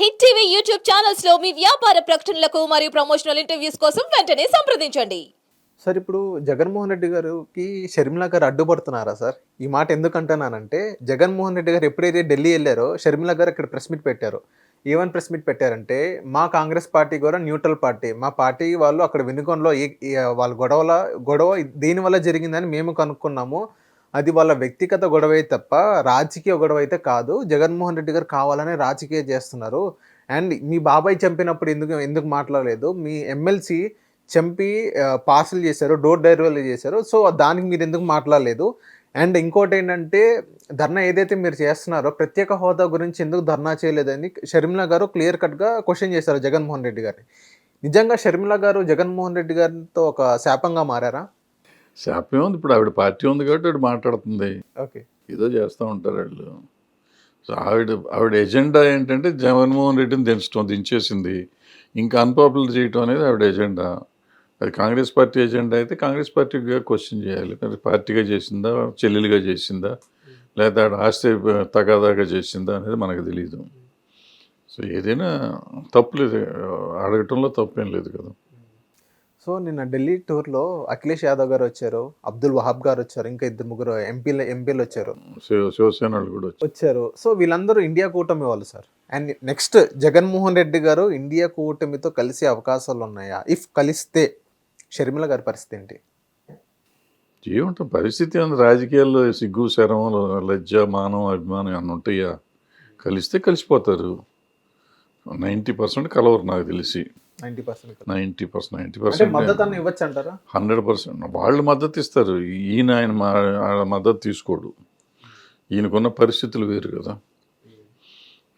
Hit TV YouTube ఛానల్స్లో మీ వ్యాపార ప్రకటనలకు మరియు ప్రమోషనల్ ఇంటర్వ్యూస్ కోసం వెంటనే సంప్రదించండి. సార్ ఇప్పుడు జగన్మోహన్ రెడ్డి గారికి షర్మిల గారు అడ్డుపడుతున్నారా సార్? ఈ మాట ఎందుకు అంటున్నానంటే జగన్మోహన్ రెడ్డి గారు ఎప్పుడైతే ఢిల్లీ వెళ్ళారో షర్మిల గారు ఇక్కడ ప్రెస్ మీట్ పెట్టారు. ఏమని ప్రెస్ మీట్ పెట్టారంటే మా కాంగ్రెస్ పార్టీ కూడా న్యూట్రల్ పార్టీ. మా పార్టీ వాళ్ళు అక్కడ వెనుకొండలో వాళ్ళ గొడవల గొడవ దీనివల్ల జరిగిందని మేము కనుక్కున్నాము. అది వాళ్ళ వ్యక్తిగత గొడవ అయితే తప్ప రాజకీయ గొడవ అయితే కాదు. జగన్మోహన్ రెడ్డి గారు కావాలనే రాజకీయ చేస్తున్నారు. అండ్ మీ బాబాయ్ చంపినప్పుడు ఎందుకు ఎందుకు మాట్లాడలేదు? మీ ఎమ్మెల్సీ చంపి పార్సల్ చేశారు డోర్ డెలివరీ చేశారు. సో దానికి మీరు ఎందుకు మాట్లాడలేదు? అండ్ ఇంకోటి ఏంటంటే ధర్నా ఏదైతే మీరు చేస్తున్నారో ప్రత్యేక హోదా గురించి ఎందుకు ధర్నా చేయలేదని షర్మిల గారు క్లియర్ కట్గా క్వశ్చన్ చేశారు జగన్మోహన్ రెడ్డి గారిని. నిజంగా షర్మిల గారు జగన్మోహన్ రెడ్డి గారితో ఒక శాపంగా మారారా? శాపం ఉంది ఇప్పుడు. ఆవిడ పార్టీ ఉంది కాబట్టి ఆవిడ మాట్లాడుతుంది. ఓకే. ఏదో చేస్తూ ఉంటారు వాళ్ళు. సో ఆవిడ ఆవిడ ఎజెండా ఏంటంటే జగన్మోహన్ రెడ్డిని దించడం దించేసింది. ఇంకా అన్పాపులర్ చేయటం అనేది ఆవిడ ఎజెండా. అది కాంగ్రెస్ పార్టీ ఎజెండా అయితే కాంగ్రెస్ పార్టీగా క్వశ్చన్ చేయాలి. మరి పార్టీగా చేసిందా చెల్లెలుగా చేసిందా లేదా ఆవిడ ఆస్తి తగాదాగా చేసిందా అనేది మనకు తెలియదు సో ఏదైనా తప్పులేదు అడగటంలో తప్పేం లేదు కదా. సో నిన్న ఢిల్లీ టూర్లో అఖిలేష్ యాదవ్ గారు వచ్చారు అబ్దుల్ వహాబ్ గారు వచ్చారు ఇంకా ఇద్దరు ముగ్గురు ఎంపీలు ఎంపీలు వచ్చారు. శివ శివసేన కూడా వచ్చారు. వచ్చారు. సో వీళ్ళందరూ ఇండియా కూటమి వాళ్ళు sir. And next Jaganmohan Reddy garu India కూటమితో కలిసే అవకాశాలు ఉన్నాయా? ఇఫ్ కలిస్తే షర్మిల గారి పరిస్థితి ఏంటి? ఏముంటుంది? పరిస్థితి ఉంది రాజకీయాల్లో సిగ్గు శరం లజ్జ మానం అభిమానం అన్నీ ఉంటాయా? కలిస్తే కలిసిపోతారు. నైంటీ పర్సెంట్ కలవరు నాకు తెలిసి. Ninety percent ninety percent ninety మద్దతు ఇవ్వచ్చు అంటారా హండ్రెడ్ పర్సెంట్. వాళ్ళు మద్దతు ఇస్తారు. ఈయన ఆయన మద్దతు తీసుకోడు. ఈయనకున్న పరిస్థితులు వేరు కదా.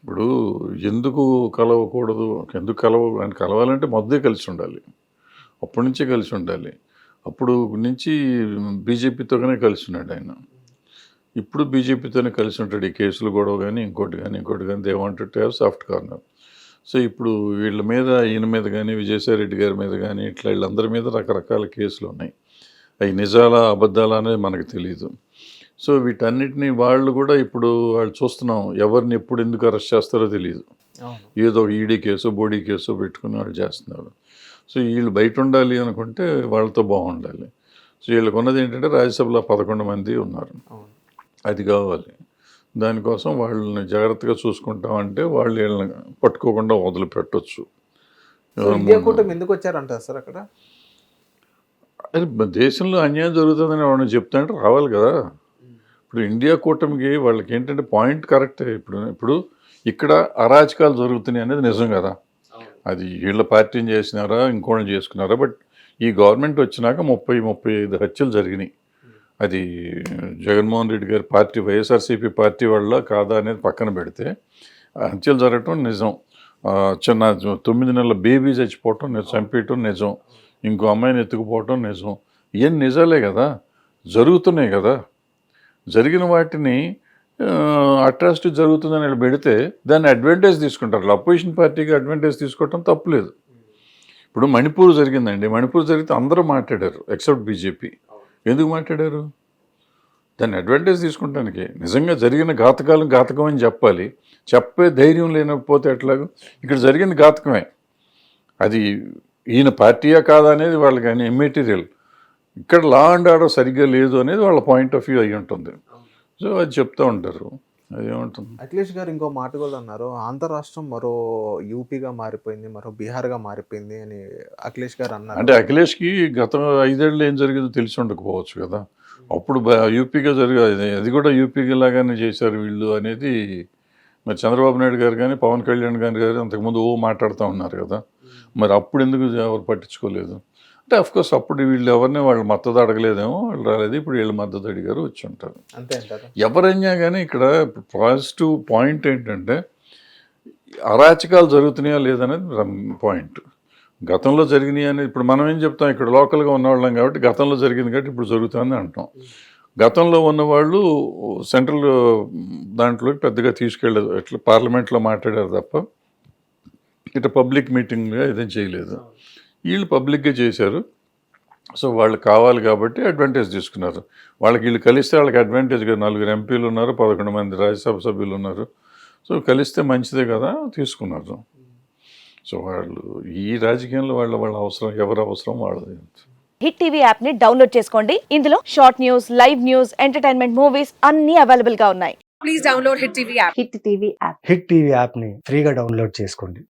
ఇప్పుడు ఎందుకు కలవకూడదు? ఎందుకు కలవ ఆయన కలవాలంటే మొద్దే కలిసి ఉండాలి. అప్పటి నుంచే కలిసి ఉండాలి. అప్పుడు నుంచి బీజేపీతోనే కలిసి ఉన్నాడు ఆయన. ఇప్పుడు బీజేపీతోనే కలిసి ఉంటాడు. ఈ కేసులు గొడవ కానీ ఇంకోటి కానీ ఇంకోటి కానీ they wanted to have soft corner so ఇప్పుడు వీళ్ళ మీద ఈయన మీద కానీ విజయసాయి రెడ్డి గారి మీద కానీ ఇట్లా వీళ్ళందరి మీద రకరకాల కేసులు ఉన్నాయి. అవి నిజాలా అబద్ధాలా అనేది మనకు తెలియదు సో వీటన్నిటిని వాళ్ళు కూడా ఇప్పుడు వాళ్ళు చూస్తున్నాం. ఎవరిని ఎప్పుడు ఎందుకు అరెస్ట్ చేస్తారో తెలియదు ఏదో ఒక ఈడీ కేసు బోడీ కేసు పెట్టుకుని వాళ్ళు చేస్తున్నారు. సో వీళ్ళు బయట ఉండాలి అనుకుంటే వాళ్ళతో బాగుండాలి. సో వీళ్ళకు ఉన్నది ఏంటంటే రాజ్యసభలో పదకొండు మంది ఉన్నారు. అది కావాలి. దానికోసం వాళ్ళని జాగ్రత్తగా చూసుకుంటామంటే వాళ్ళు వీళ్ళని పట్టుకోకుండా కూటమి ఎందుకు వచ్చారంటారు సార్ అక్కడ? దేశంలో అన్యాయం జరుగుతుందని ఎవరైనా చెప్తాంటే రావాలి కదా. ఇప్పుడు ఇండియా కూటమికి వాళ్ళకి ఏంటంటే పాయింట్ కరెక్టే. ఇప్పుడు ఇప్పుడు ఇక్కడ అరాచకాలు జరుగుతున్నాయి అనేది నిజం కదా. అది వీళ్ళ పార్టీని చేసినారా ఇంకోటి చేసుకున్నారా బట్ ఈ గవర్నమెంట్ వచ్చినాక ముప్పై ముప్పై ఐదు హత్యలు జరిగినాయి. అది జగన్మోహన్ రెడ్డి గారి పార్టీ వైఎస్ఆర్సీపీ పార్టీ వల్ల కాదా అనేది పక్కన పెడితే హత్యలు జరగటం నిజం. చిన్న తొమ్మిది నెలల బేబీ చచ్చిపోవటం చంపేయటం నిజం ఇంకో అమ్మాయిని ఎత్తుకుపోవటం నిజం. ఏం నిజాలే కదా జరుగుతున్నాయి కదా. జరిగిన వాటిని అట్రాసిటీ జరుగుతుందని వీళ్ళు పెడితే దాన్ని అడ్వాంటేజ్ తీసుకుంటారు. అపోజిషన్ పార్టీకి అడ్వాంటేజ్ తీసుకోవటం తప్పులేదు. ఇప్పుడు మణిపూర్ జరిగిందండి. మణిపూర్ జరిగితే అందరూ మాట్లాడారు ఎక్సెప్ట్ బీజేపీ. ఎందుకు మాట్లాడారు? దాన్ని అడ్వాంటేజ్ తీసుకుంటానికి. నిజంగా జరిగిన ఘాతకాలం ఘాతకం అని చెప్పాలి. చెప్పే ధైర్యం లేనకపోతే ఎట్లాగో? ఇక్కడ జరిగింది ఘాతకమే. అది ఈయన పార్టీయా కాదా అనేది వాళ్ళకి అని మెటీరియల్ ఇక్కడ లా అండ్ ఆర్డర్ సరిగ్గా లేదు అనేది వాళ్ళ పాయింట్ ఆఫ్ వ్యూ అయి ఉంటుంది. సో అది చెప్తూ ఉంటారు. అఖిలేష్ గారు ఇంకో మాట కూడా అన్నారు. ఆంధ్ర రాష్ట్రం మరో యూపీగా మారిపోయింది మరో బీహార్గా మారిపోయింది అని అఖిలేష్ గారు అన్నారు. అంటే అఖిలేష్కి గత ఐదేళ్ళు ఏం జరిగిందో తెలిసి ఉండకపోవచ్చు కదా. అప్పుడు యూపీగా జరిగే అది కూడా యూపీకి లాగానే చేశారు వీళ్ళు అనేది మరి చంద్రబాబు నాయుడు గారు కానీ పవన్ కళ్యాణ్ గారు గారు అంతకుముందు ఓ మాట్లాడుతూ ఉన్నారు కదా. మరి అప్పుడు ఎందుకు ఎవరు పట్టించుకోలేదు? అంటే అఫ్కోర్స్ అప్పుడు వీళ్ళు ఎవరిని వాళ్ళు మద్దతు అడగలేదేమో వాళ్ళు రాలేదు. ఇప్పుడు వీళ్ళు మద్దతు అడిగారు వచ్చి ఉంటారు. ఎవరైనా కానీ ఇక్కడ పాజిటివ్ పాయింట్ ఏంటంటే అరాచకాలు జరుగుతున్నాయా లేదనేది పాయింట్. గతంలో జరిగినాయి అనేది ఇప్పుడు మనం ఏం చెప్తాం? ఇక్కడ లోకల్గా ఉన్నవాళ్ళం కాబట్టి గతంలో జరిగింది కాబట్టి ఇప్పుడు జరుగుతుంది అంటాం. గతంలో ఉన్నవాళ్ళు సెంట్రల్ దాంట్లోకి పెద్దగా తీసుకెళ్ళలేదు. ఎట్లా పార్లమెంట్లో మాట్లాడారు తప్ప ఇట్లా పబ్లిక్ మీటింగ్గా ఏదైనా చేయలేదు. వీళ్ళు పబ్లిక్గా చేశారు. సో వాళ్ళు కావాలి కాబట్టి అడ్వాంటేజ్ తీసుకున్నారు. వాళ్ళకి వీళ్ళు కలిస్తే వాళ్ళకి అడ్వాంటేజ్గా నలుగురు ఎంపీలు ఉన్నారు పదకొండు మంది రాజ్యసభ సభ్యులు ఉన్నారు. సో కలిస్తే మంచిదే కదా తీసుకున్నారు. సో వాళ్ళు ఈ రాజకీయంలో వాళ్ళ వాళ్ళ అవసరం ఎవరి అవసరం వాళ్ళది. హిట్ టీవీ యాప్ని డౌన్లోడ్ చేసుకోండి. ఇందులో short news live news entertainment movies అన్ని అవైలబుల్గా ఉన్నాయి. please download Hit TV app. Hit TV app. Hit TV యాప్ని ఫ్రీగా డౌన్లోడ్ చేసుకోండి.